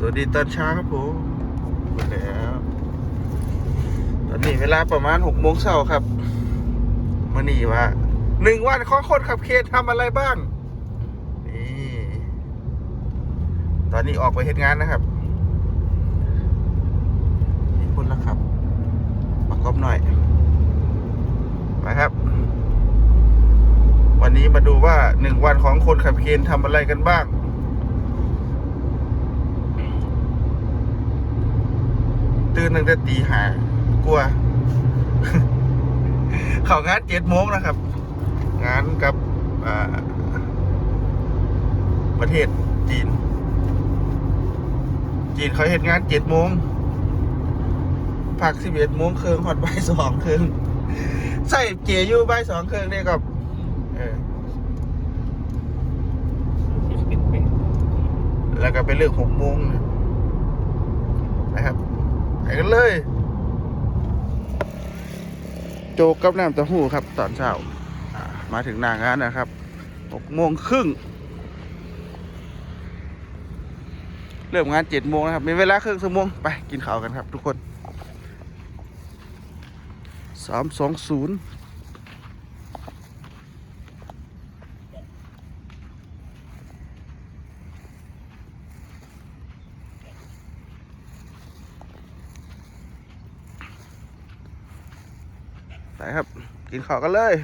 สวัสดีตอนเช้าครับผมหมดแล้วตอนนี้เวลาประมาณหกโมงเช้าครับมานี่ว่าหนึ่งวันของคนขับเคทำอะไรบ้าง นี่ ตอนนี้ออกไปเห็นงานนะครับมีคนแล้วครับมากอบหน่อยไปครับ วันนี้มาดูว่าหนึ่งวันของคนขับเคนทำอะไรกันบ้าง ตื่นตั้งแต่ตีหากลัว เข้างานเจ็ดโมงนะครับ งานกับอ่าประเทศจีน จีนเขาเห็นงานเจ็ดโมงพักสิบเอ็ดโมงครึ่งหอดบ่ายสองครึ่งใส่เกียร์อยู่บ่ายสองครึ่งเนี่ยกับเออแล้วก็ไปเลือกหกโมงนะครับ ไปกันเลย โจกกับน้ำเต้าหู้ครับ ตอนเช้ามาถึงหน้างานนะครับหกโมงครึ่งเริ่มงานเจ็ดโมงนะครับ มีเวลาครึ่งชั่วโมงไปกินข้าวกันครับทุกคนสามสองศูนย์ไปครับ กินข้าวกันเลย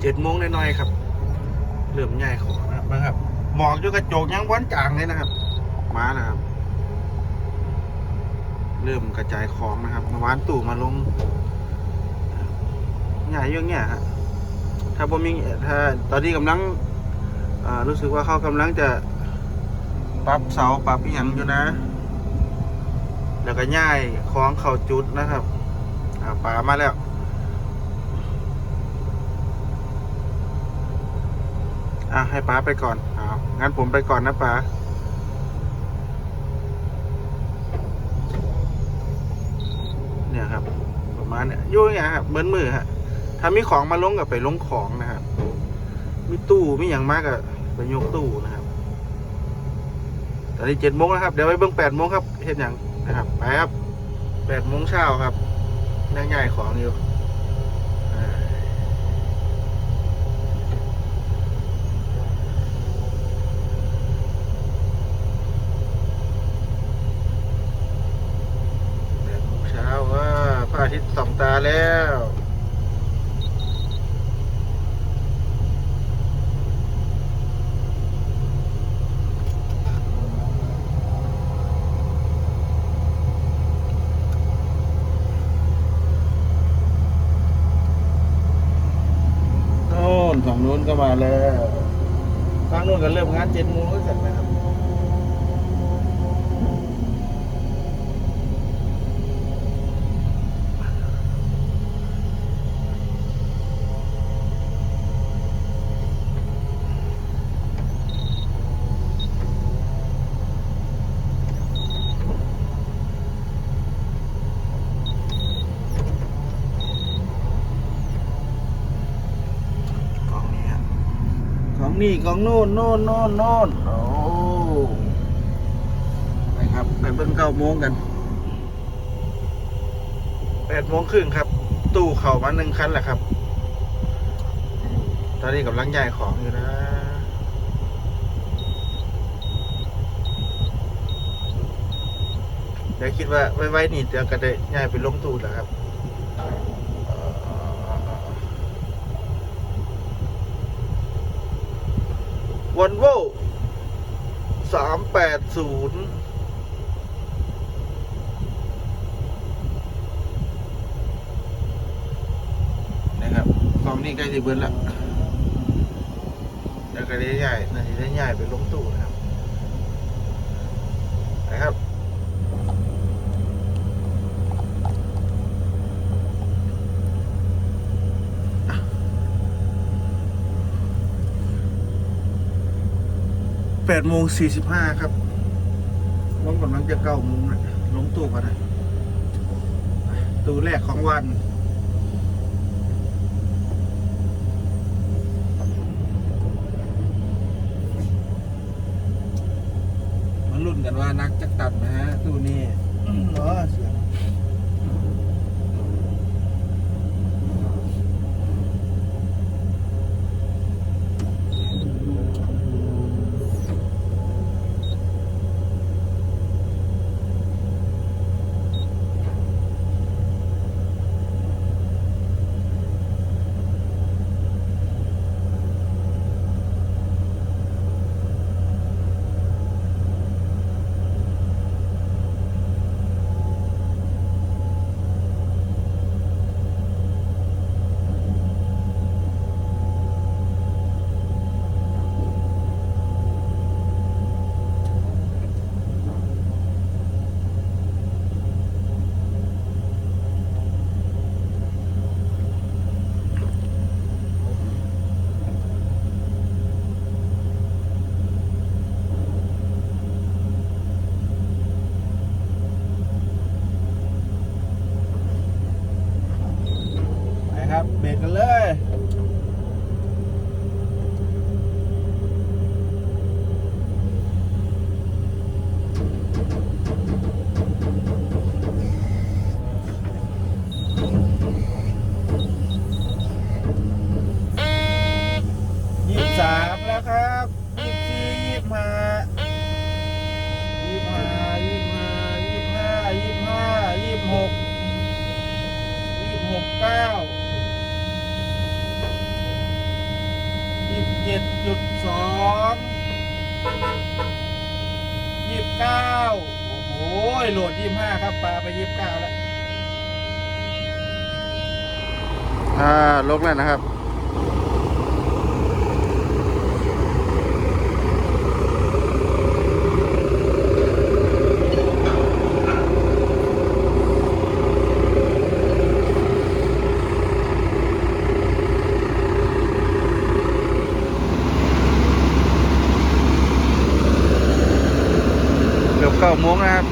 เจ็ดโมงหน่อยๆครับ เริ่มใหญ่ของนะครับหมอกอยู่กระจกยังวันจางเลยนะครับมาแล้วครับ เริ่มกระจายของนะครับมาวานตู่มาลงใหญ่เยอะเนี่ยฮะถ้าผมมีถ้าตอนนี้กำลังอ่ารู้สึกว่าเขากำลังจะปรับเสาปรับอีหยังอยู่นะ แล้วก็ย่ายของเข่าจุดนะครับอ่าป่ามาแล้วอะให้ป้าไปก่อนอ้าวงั้นผมไปก่อนนะป้าเนี่ยครับ ประมาณเนี่ยยุ่อย่างเงี้ยครับเหมือนมือฮะถ้ามีของมาลงกับไปลงของนะครับมีตู้มีอย่างมากกับไปยกตู้นะครับ ตอนนี้เจ็ดโมงแล้วครับ เดี๋ยวไปเบิ่งแปดโมงครับเห็นอย่าง นะครับไปครับแปดโมงเช้าครับนั่งใหญ่ของอยู่แปดโมงเช้าว่าพระอาทิตย์ส่องตาแล้ว โน่นฝั่งนู้น ก็มาแล้วทางนู้นก็เริ่มงานเจ็ดโมงแล้วเสร็จนะครับ กองนี้ครับกอง นี่กองโน่นโน่นโน่นโน่นโอ้ไปครับไปเบิ่งเก้าโมงกันแปดโมงครึ่งครับ ตู้เข่ามาหนึ่งคันแหละครับ ตอนนี้กำลังย้ายของอยู่นะเดี๋ยวคิดว่าไว้ๆนี่เดี๋ยวก็ได้ย้ายไปลงตู้แล้วครับ วันโวสามแปด ศูนย์นะครับกองนี้ใกล้จะเบิ้ลละแล้วก็ได้ใหญ่น่าจะได้ใหญ่ไปลงตู้นะครับนะครับแปดโมงสี่สิบห้าครับ กำลังจะเก้ามุมงลงตู้กันนะตู้แรกของวันมาลุ้นกันว่านักจัะตัดนะฮะตู้นี้อ๋อ เกือบเก้าโมงนะครับ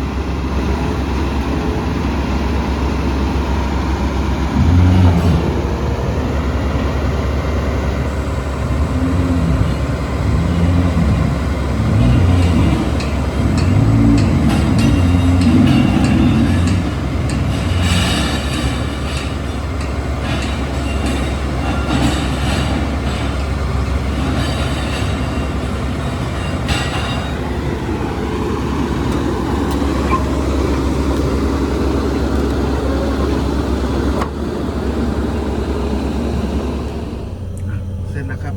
เสร็จแล้วครับ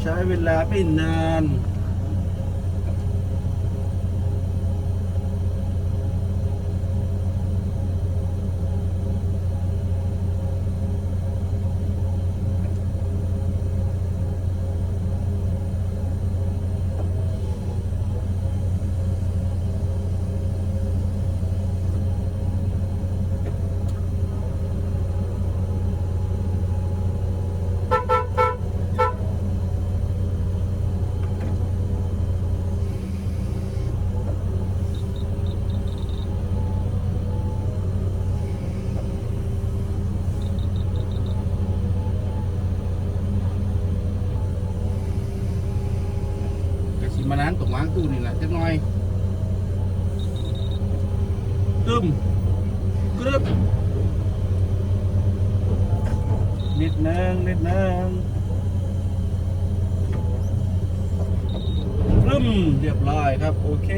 ใช้เวลาไม่นาน กระชิมานานตกวางตู้นี่แหละจักหน่อยตึมกรึบนิดนึงนิดนึงกรึมเรียบร้อยครับ โอเค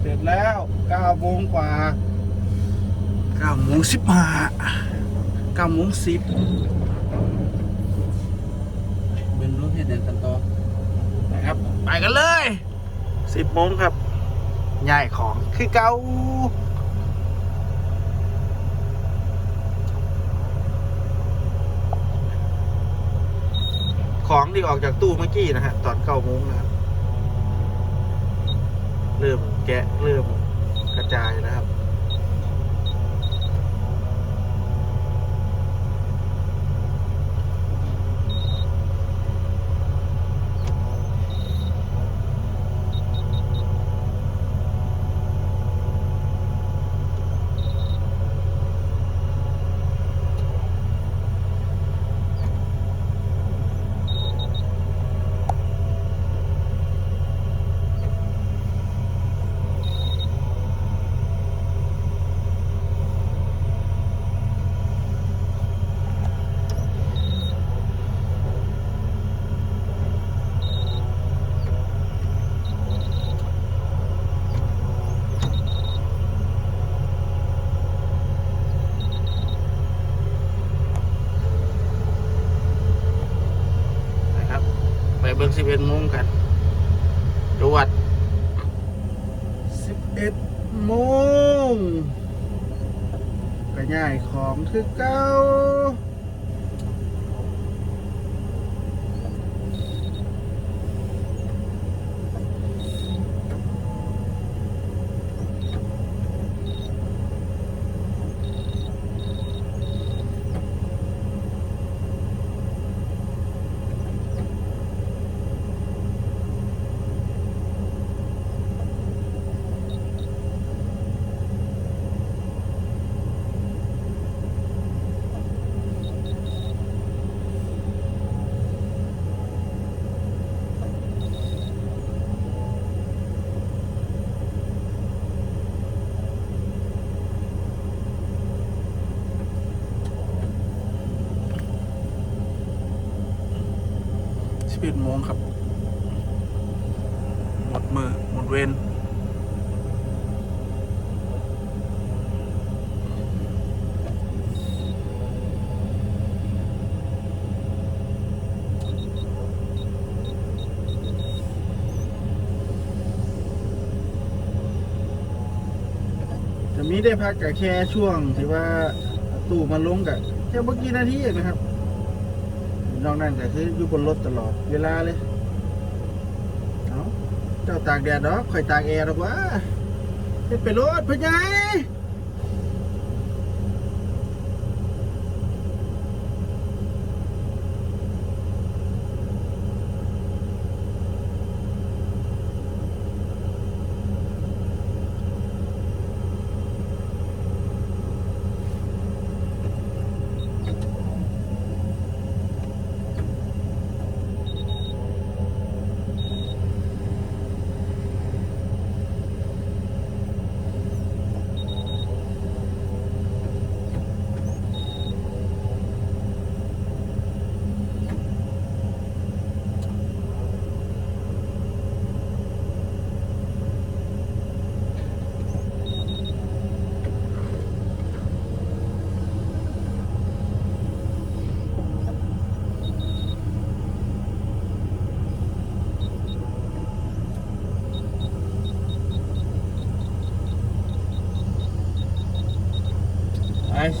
เสร็จแล้ว9โมงกว่า9โมง15 9โมง10เป็นรถเฮ็ดแดนตันต่อนะครับ ไปกันเลย สิบโมงครับย่ายของคือเกาของที่ออกจากตู้เมื่อกี้นะฮะ ตอนเก้าโมงนะครับ เริ่มแกะ เริ่มกระจายนะครับ อ เบิ่ง สิบเอ็ดโมงกันจวดสิบเอ็ดโมงก็ย่ายของคือเก้าสิบเอ็ดโมงครับ หมดมือ หมดเวร นี้ได้พักกับแค่ช่วงที่ว่าตู้มันลงกับแค่เมื่อกี้นาทีเองนะครับนอกนั้นก็คืออยู่บนรถตลอดเวลาเลยเอาเจ้าตากแดดเนาะคอยตากแอร์หรอกวะเป็นไปรถพ่อให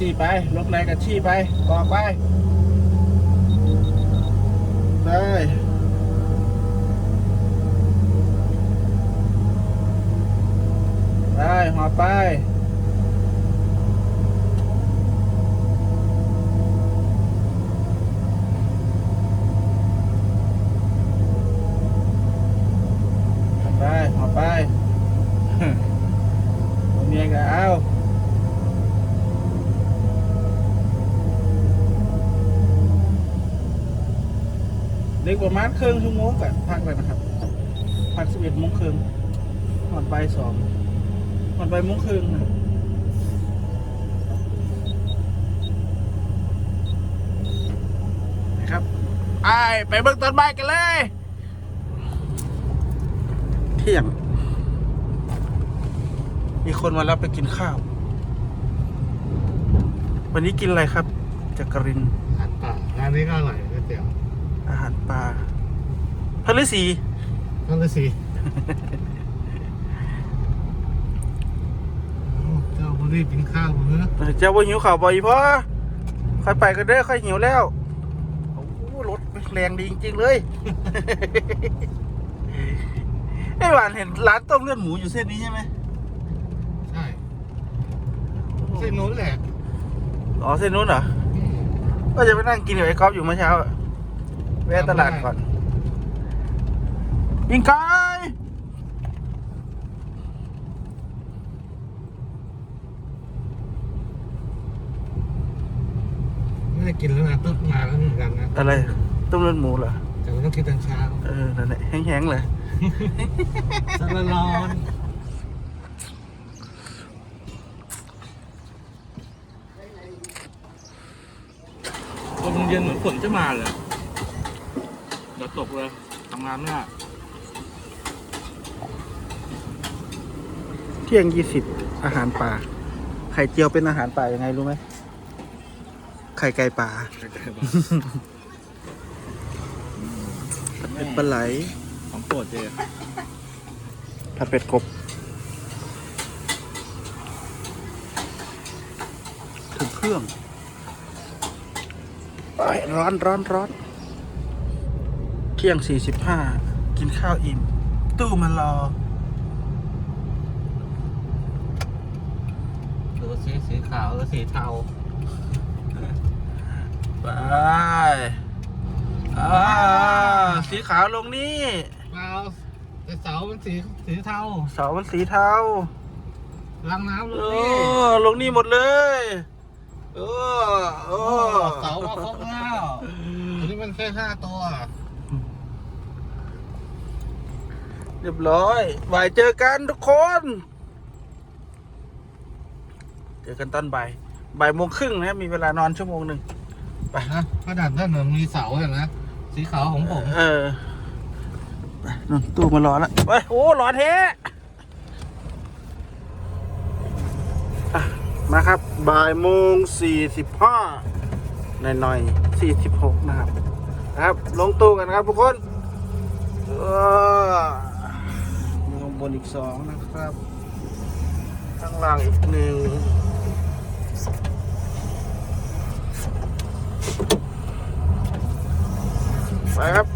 ญ่ไปสี่ไปลบไหนกับชี้ไปบอกไปได้ได้หอไป เมียก็เอา เครึ่งชั่วโมงกับพักเลยนะครับพักสิบเอ็ดโมงครึ่งหอนไปสองหอนไปโมงครึ่งนะนะครับไปไปเบิ่งต้นไม้กันเลยเที่ยง มีคนมารับไปกินข้าว วันนี้กินอะไรครับจักรินอาหารงานนี้ก็อร่อยก๋วยเตี๋ยว อาหารปลา พระฤาษีนั่นเลยสิโอ้เจ้าบุรีบกินข้าวมื้อเออเจ้าว่าหิวข่าวบ่อยพ่อค่อยไปกันเด้อค่อยหิวแล้วโอ้โหรถแรงดีจริง ๆ เลยไอ้หวานเห็นร้านต้มเลือดหมูอยู่เส้นนี้ใช่ไหมใช่เส้นนู้นแหละอ๋อเส้นนู้นเหรอก็จะไปนั่งกินกับไอ้ก๊อฟอยู่เมื่อเช้าอะแวะตลาดก่อน ยิงไก่ไม่ได้กินแล้วนะต้นมาแล้วเหมือนกันนะอะไรต้มเลือดหมูเหรอแต่ว่าต้องกินตอนเช้าเออนั่นแหละแห้งๆเลยสารร้อนลมเย็นเหมือนฝนจะมาเลยเดี๋ยวตกเลยทำงานไม่ได้ เที่ยงยี่สิบอาหารป่า ไข่เจียวเป็นอาหารป่ายังไงรู้ไหม ไข่ไก่ป่าใช่ๆเผ็ดปลาไหลของโปรดเจผัดเผ็ดกบ ถึงเครื่องโอ้ยร้อนร้อนร้อนเที่ยงสี่สิบห้ากินข้าวอิ่ม ตู้มารอ ดูสีสี ขาวหรือสีเทาไปอ่าสีขาวลงนี่เปล่าแต่เสาเป็นสีสีเทาเสามันสีเทาล้างน้ำเลโอ้ยลงนี่หมดเลยโอ้โอ้เสามาครบแล้วอันนี้มันแค่ห้าตัวเรียบร้อยบ่ายเจอกันทุกคน เจอกันตอนบ่ายบ่ายโมงครึ่งนะมีเวลานอนชั่วโมงหนึ่งไปนะกระดานด้านหนึ่งมีเสาเห็นไหมสีขาวของผมเออไปนู่นตู้มารอแล้วเว้ยโอ้ร้อนแท้อะมาครับบ่ายโมงสี่สิบห้าหน่อยหน่อยสี่สิบหกนะครับครับ ลงตู้กันครับทุกคนเออมีข้างบนอีกสองนะครับ ข้างล่างอีกหนึ่ง ไปครับ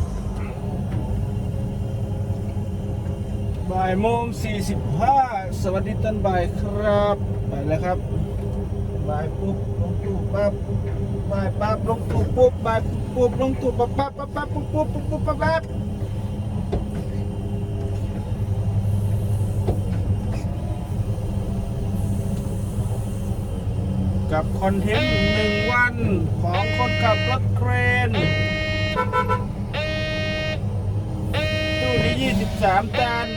บ่ายโมงสี่สิบห้าสวัสดีตอนบ่ายครับไปแล้วครับบ่ายปุ๊บลงตู้ปั๊บบ่ายปั๊บลงตู้ปุ๊บบ่ายปุ๊บลงตู้ปั๊บปั๊บปั๊บปั๊บปุ๊บปุ๊บปุ๊บปุ๊บปั๊บปั๊บ กับคอนเทนต์หนึ่งวันของคนขับรถเครนตู้นี้ยี่สิบสามตัน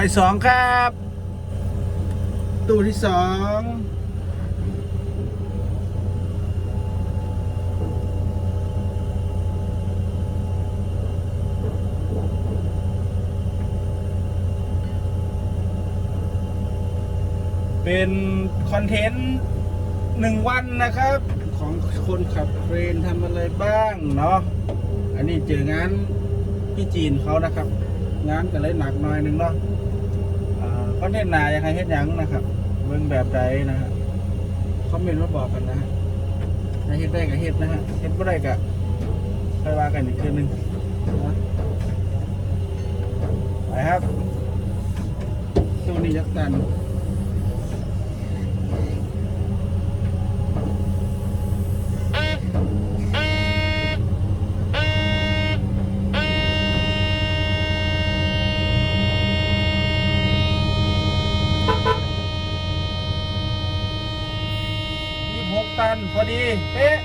ายสองครับ ตู้ที่สองเป็นคอนเทนต์หนึ่งวันนะครับ ของคนขับเครนทำอะไรบ้างเนาะอันนี้เจองานพี่จีนเขานะครับ งานก็เลยหนักหน่อยหนึงเนาะคอนเทนต์นาอยากให้เฮ็ดหยังนะครับเบิ่งแบบใดนะฮะคอมเมนต์มาบอกกันนะฮะถ้าเฮ็ดได้ก็เฮ็ดนะฮะเฮ็ดบ่ได้ก็ค่อยว่ากันอีกทีหนึงนะไปครับตัวนี้ยักษ์ตัน พ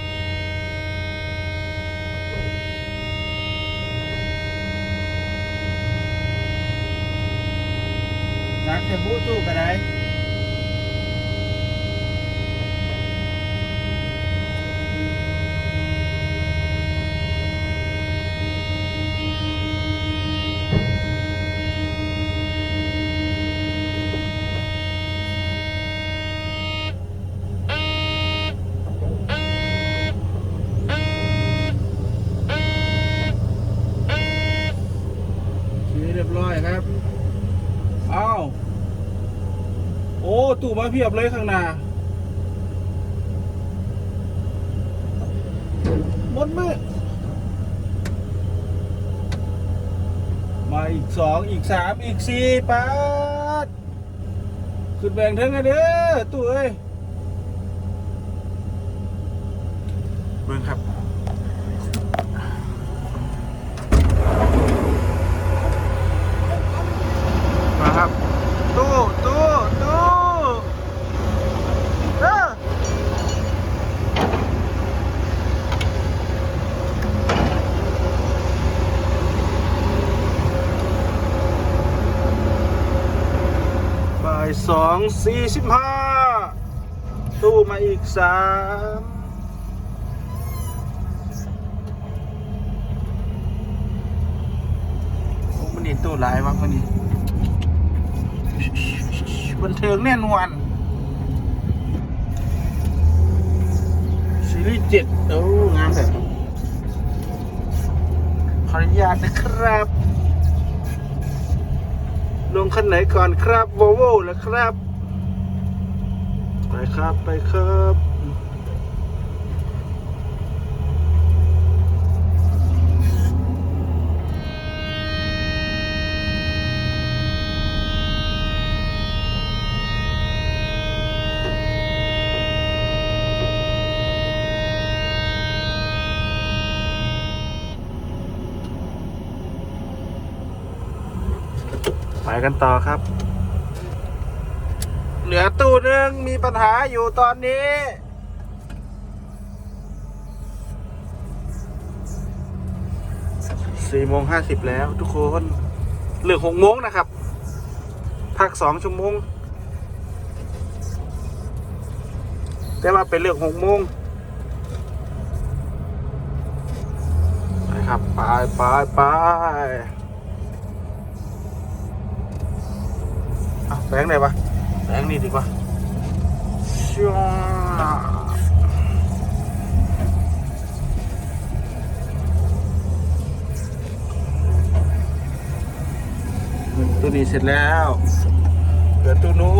เพียบเลยข้างหน้าหมดมืดมาอีกสองอีกสามอีกสี่ปาดขึ้นแบ่งเทิงกันเด้อตู้เอ้ยเบิ่งครับ มาครับ ตู้ ตู้ ตู้เออบ่าย สี่สิบห้าตู้มาอีกสามโอ้มันนี่ตู้หลายวะมันนี่บันเทิงแน่นอนซีรีส์เจ็ดโอ้งามแบบขออนุญาตนะครับ ลงคันไหนก่อนครับโวโวแล้วครับ ครับ ไปครับไปกันต่อครับ เหลือตู้หนึ่งมีปัญหาอยู่ตอนนี้ สี่โมงห้าสิบแล้วทุกคนเหลือหกโมงนะครับ พักสองชั่วโมง แต่ว่าเป็นเรื่องหกโมงไปครับ ไปไปไปแบงค์ไหนวะ แบงนี่ดีกว่าชัวตัวนี้เสร็จแล้วเหลือตัวนู้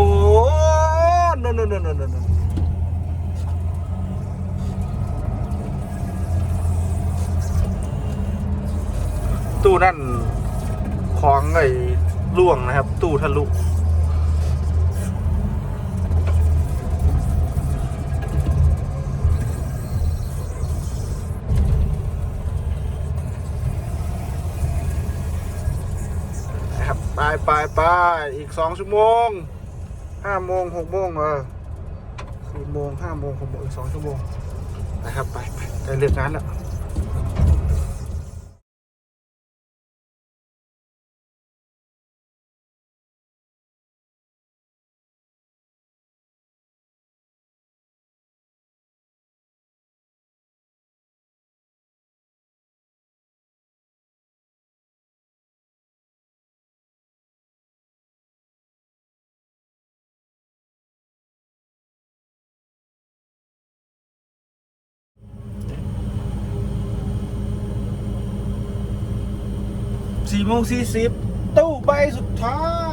นนู่นนู่นนู่นนู่นตู้นั่นของไอ้ล่วงนะครับ ตู้ทะลุ อีกสองชั่วโมงห้าโมงหกโมงเออสี่โมงห้าโมงหกโมงอีกสองชั่วโมงนะครับไปไปใกล้เลิกงานแล้ว สี่โมงสี่สิบตู้ใบสุดท้าย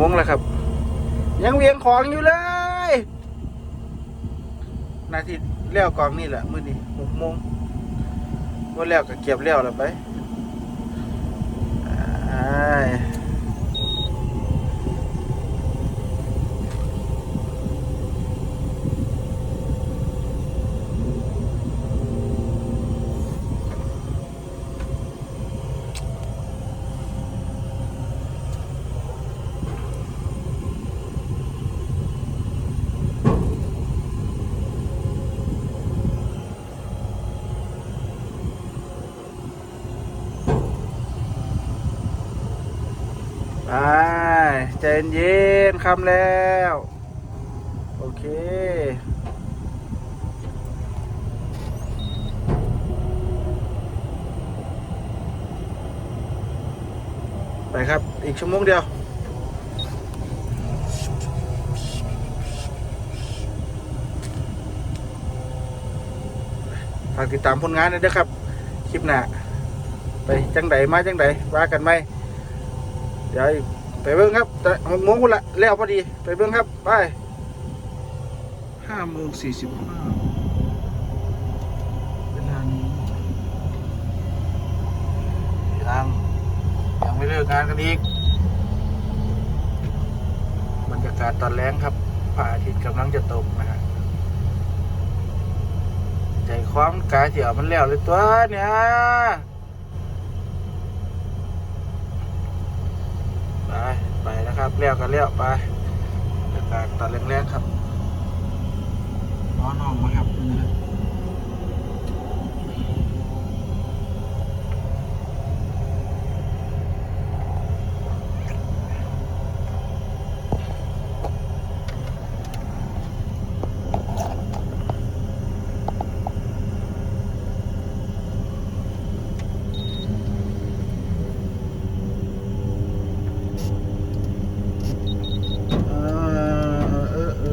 มงแล้วครับ ยังเวียงของอยู่เลยนาทีเลี้ยวกองนี่แหละมื้อนี้หกโมงว่าแล้วก็เก็บเล้วแล้วไปอ้ายไป ใจเย็นคำแล้ว โอเคไปครับ อีกชั่วโมงเดียว ฝากติดตามผลงานด้วยครับ คลิปหน้า ไปจังไดมาจังไดว่ากันไหมเดี๋ยว ไปเบิ้งครับ แต่หกโมงคุณละแล้วพอดี ไปเบิ้งครับ ไปห้าโมงสี่สิบห้าเวลานี้ยังยังไม่เลิกงานกันอีกบรรยากาศตอนแรงครับพระอาทิตย์กำลังจะตกนะฮะใจคว้างกายเสียวมันแล้วเลยตัวเนี่ย ไป ไป นะครับเลี้ยวกันเลี้ยวไปบรรยากตัดแรงๆครับน้องน้องมาครับนี่นะเออเออเอ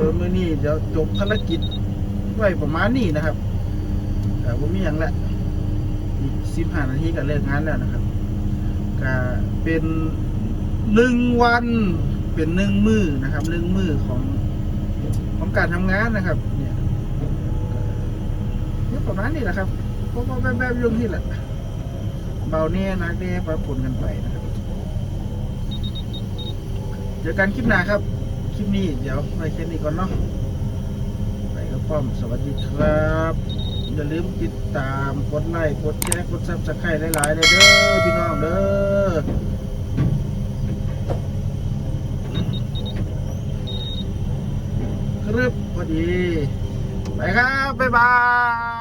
อมื่อนี้เดี๋ยวจบภารกิจไว้ประมาณนี้นะครับแต่ว่ามีอย่างละอีกสิบห้านาทีก็เลิกงานแล้วนะครับก็เป็นหนึ่งวันเป็นหนึ่งมือนะครับหนึ่งมือของของการทำงานนะครับ เนี่ยนี่ประมาณนี้แหละครับเพว่าแบบแบบๆอยุ่งที่แหละเบาเนี่ยนักเนี่ยปะปนกันไปนะครับเจอกันคลิปหน้าครับ คลิปนี้เดี๋ยวไปแค่นี้ก่อนเนาะ ป้อม สวัสดีครับ อย่าลืมติดตามกดไลค์กดแชร์กดซับสไครต์หลายๆเลยเด้อพี่น้องเด้อครึบพอดี ไปครับ บ๊ายบาย